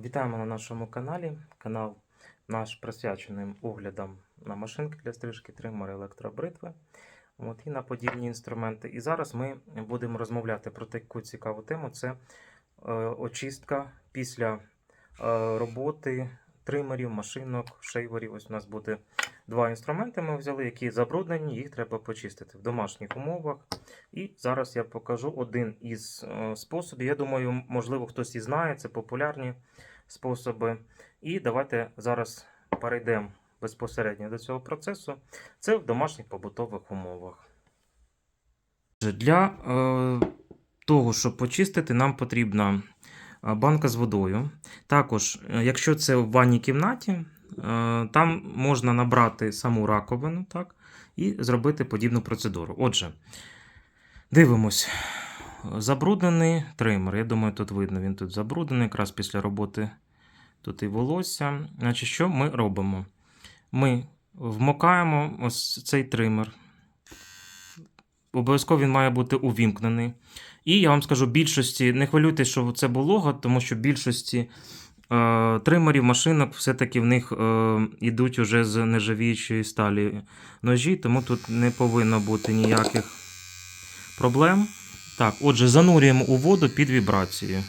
Вітаємо на нашому каналі. Канал наш присвячений оглядам на машинки для стрижки, тримери, електробритви. От, і на подібні інструменти. І зараз ми будемо розмовляти про таку цікаву тему: це е, очистка після е, роботи тримерів, машинок, шейверів. Ось у нас буде два інструменти. Ми взяли, які забруднені, їх треба почистити в домашніх умовах. І зараз я покажу один із е, способів. Я думаю, можливо, хтось і знає, це популярні способи. І давайте зараз перейдемо безпосередньо до цього процесу. Це в домашніх побутових умовах. Для е, того, щоб почистити, нам потрібна е, банка з водою. Також, е, якщо це в ванній кімнаті, там можна набрати саму раковину так, і зробити подібну процедуру. Отже, дивимось. Забруднений тример. Я думаю, тут видно, він тут забруднений, якраз після роботи тут і волосся. Значить, що ми робимо? Ми вмокаємо ось цей тример. Обов'язково він має бути увімкнений. І я вам скажу, більшості, не хвилюйтесь, що це волога, тому що більшості е, тримерів, машинок, все-таки в них е, йдуть уже з нержавіючої сталі ножі, тому тут не повинно бути ніяких проблем. Так, отже, занурюємо у воду під вібрацією.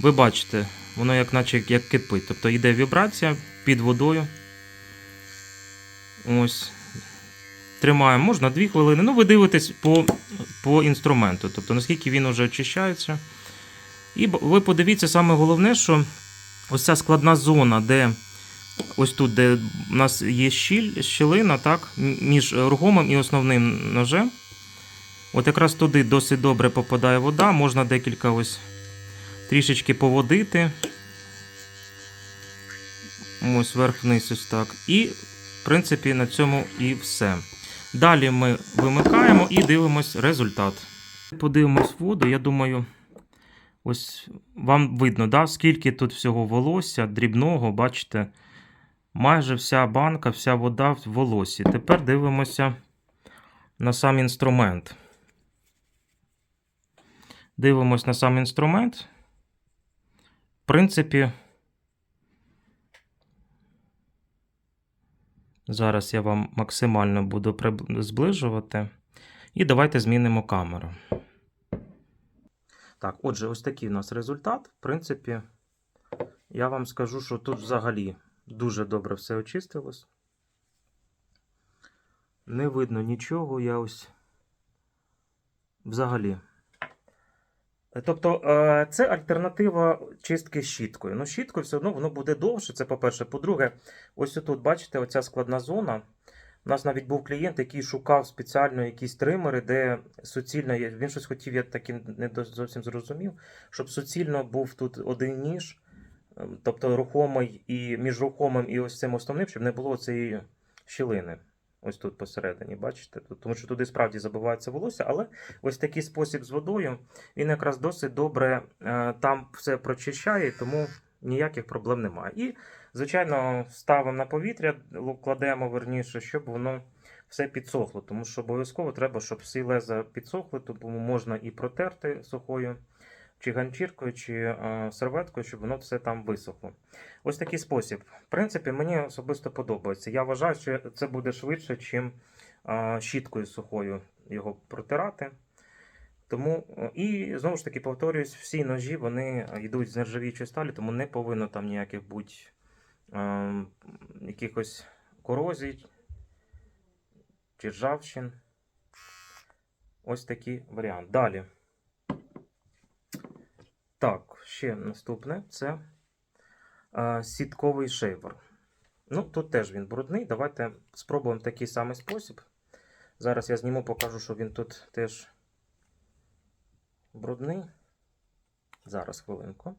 Ви бачите, воно як наче як кипить. Тобто йде вібрація під водою. Ось. Тримаємо, можна 2 хвилини. Ну, ви дивитесь по, по інструменту, тобто наскільки він вже очищається. І ви подивіться, саме головне, що ось ця складна зона, де ось тут, де у нас є щіль, щілина, так, між рухомим і основним ножем. От якраз туди досить добре попадає вода, можна декілька ось трішечки поводити. Ось вверх-вниз ось так. І, в принципі, на цьому і все. Далі ми вимикаємо і дивимось результат. Подивимось воду, я думаю, ось вам видно, да, скільки тут всього волосся, дрібного, бачите, майже вся банка, вся вода в волосі. Тепер дивимося на сам інструмент. Дивимось на сам інструмент. В принципі, зараз я вам максимально буду зближувати. І давайте змінимо камеру. Так, отже, ось такий у нас результат. В принципі, я вам скажу, що тут взагалі дуже добре все очистилось. Не видно нічого, я ось взагалі. Тобто, е, це альтернатива чистки щіткою. Ну, щіткою все одно воно буде довше. Це по-перше. По-друге, ось тут, бачите, оця складна зона. У нас навіть був клієнт, який шукав спеціально якісь тримери, де суцільно. Він щось хотів, я так і не зовсім зрозумів, щоб суцільно був тут один ніж, ем, тобто рухомий і між рухомим і ось цим основним, щоб не було цієї щілини. Ось тут посередині, бачите? Тому що туди справді забивається волосся, але ось такий спосіб з водою, він якраз досить добре е, там все прочищає, тому ніяких проблем немає. І, звичайно, ставимо на повітря, кладемо верніше, щоб воно все підсохло, тому що обов'язково треба, щоб всі леза підсохли, тому можна і протерти сухою чи ганчіркою, чи е, серветкою, щоб воно все там висохло. Ось такий спосіб. В принципі, мені особисто подобається. Я вважаю, що це буде швидше, чим е, щіткою сухою його протирати. Тому е, і знову ж таки повторюсь, всі ножі вони йдуть з нержавіючої сталі, тому не повинно там ніяких бути е, якихось корозій чи ржавчин. Ось такий варіант. Далі. Так, ще наступне це е, сітковий шейвер. Ну, тут теж він брудний. Давайте спробуємо такий самий спосіб. Зараз я зніму, покажу, що він тут теж брудний. Зараз хвилинку.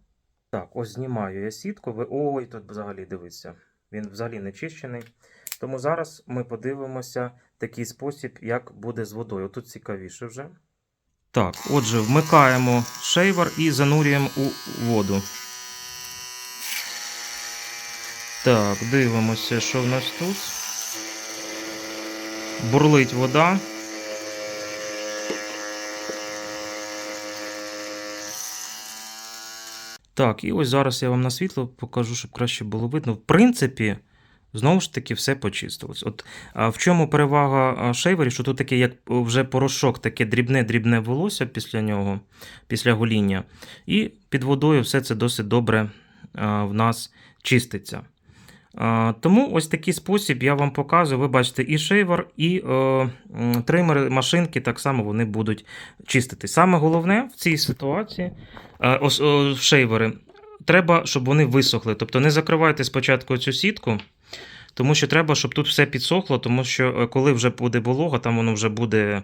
Так, ось знімаю я сітку. Ой, тут взагалі дивіться. Він взагалі не чищений. Тому зараз ми подивимося такий спосіб, як буде з водою. Тут цікавіше вже. Так, отже, вмикаємо шейвер і занурюємо у воду. Так, дивимося, що в нас тут. Бурлить вода. Так, і ось зараз я вам на світло покажу, щоб краще було видно. В принципі, знову ж таки, все почистилось. От а в чому перевага шейверів, що тут таке, як вже порошок, таке дрібне-дрібне волосся після нього, після гоління. І під водою все це досить добре в нас чиститься. Тому ось такий спосіб я вам показую. Ви бачите, і шейвер, і е, тримери, машинки так само вони будуть чистити. Саме головне в цій ситуації е, ос- о, шейвери, треба, щоб вони висохли. Тобто не закривайте спочатку цю сітку, тому що треба, щоб тут все підсохло, тому що е, коли вже буде волога, там воно вже буде.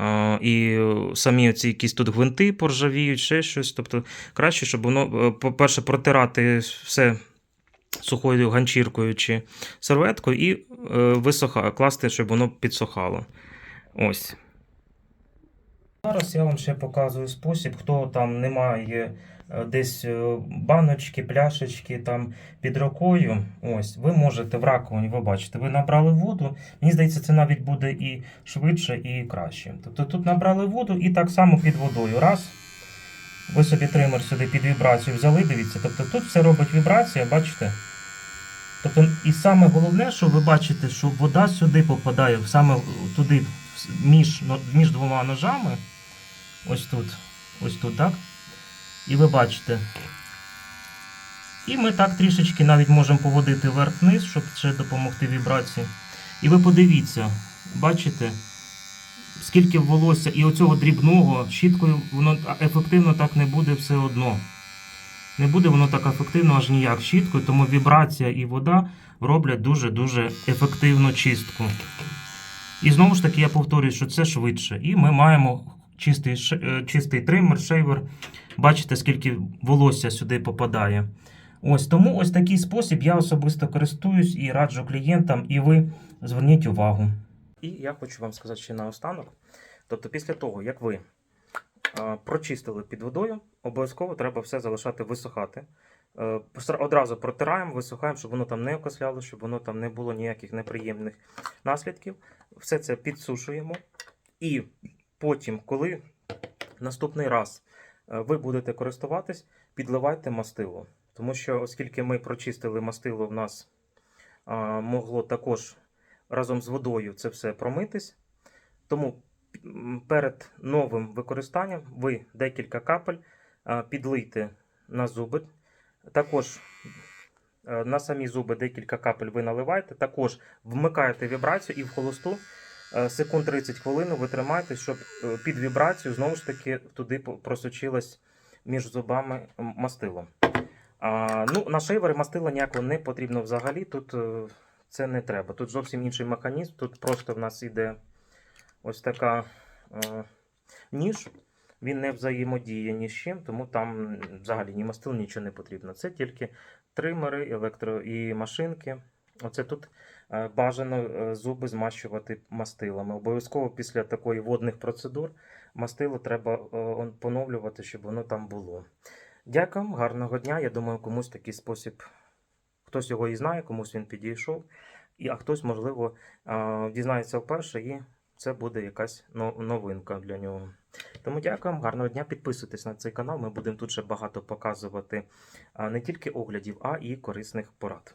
е, І е, самі ці якісь тут гвинти поржавіють, ще щось. Тобто краще, щоб воно, по-перше, протирати все сухою ганчіркою чи серветкою і е, висоха, класти, щоб воно підсохало. Ось. Зараз я вам ще показую спосіб, хто там не має е, десь е, баночки, пляшечки там під рукою. Ось, ви можете в раковині, ви бачите, ви набрали воду. Мені здається, це навіть буде і швидше, і краще. Тобто тут набрали воду і так само під водою. Раз. Ви собі тример сюди під вібрацію взяли, дивіться. Тобто тут все робить вібрація, бачите? Тобто, і саме головне, що ви бачите, що вода сюди попадає, саме туди, між, між двома ножами. Ось тут. Ось тут, так? І ви бачите. І ми так трішечки навіть можемо поводити вверх-вниз, щоб ще допомогти вібрації. І ви подивіться, бачите, скільки волосся і оцього дрібного щіткою воно ефективно так не буде все одно. Не буде воно так ефективно аж ніяк щіткою, тому вібрація і вода роблять дуже-дуже ефективну чистку. І знову ж таки, я повторюю, що це швидше. І ми маємо чистий, е, чистий тример, шейвер. Бачите, скільки волосся сюди попадає. Ось тому ось такий спосіб я особисто користуюсь і раджу клієнтам, і ви зверніть увагу. І я хочу вам сказати ще наостанок. Тобто, після того, як ви прочистили під водою, обов'язково треба все залишати висохати. Е, Одразу протираємо, висухаємо, щоб воно там не окисляло, щоб воно там не було ніяких неприємних наслідків. Все це підсушуємо. І потім, коли наступний раз е, ви будете користуватись, підливайте мастило. Тому що, оскільки ми прочистили мастило, в нас могло також разом з водою це все промитись. Тому перед новим використанням ви декілька капель підлийте на зуби. Також е, на самі зуби декілька капель ви наливаєте. Також вмикаєте вібрацію і в холосту е, секунд 30 хвилин ви тримаєте, щоб е, під вібрацію знову ж таки туди просочилось між зубами мастило. Ну, на шейвери мастила ніякого не потрібно взагалі. Тут це не треба. Тут зовсім інший механізм. Тут просто в нас іде ось така е, ніж. Він не взаємодіє ні з чим, тому там взагалі ні мастил, нічого не потрібно. Це тільки тримери, електро і машинки. Оце тут е, бажано е, зуби змащувати мастилами. Обов'язково після такої водних процедур мастило треба е, поновлювати, щоб воно там було. Дякую, гарного дня. Я думаю, комусь такий спосіб, хтось його і знає, комусь він підійшов, і, а хтось, можливо, дізнається вперше, і це буде якась новинка для нього. Тому дякую, гарного дня. Підписуйтесь на цей канал. Ми будемо тут ще багато показувати не тільки оглядів, а і корисних порад.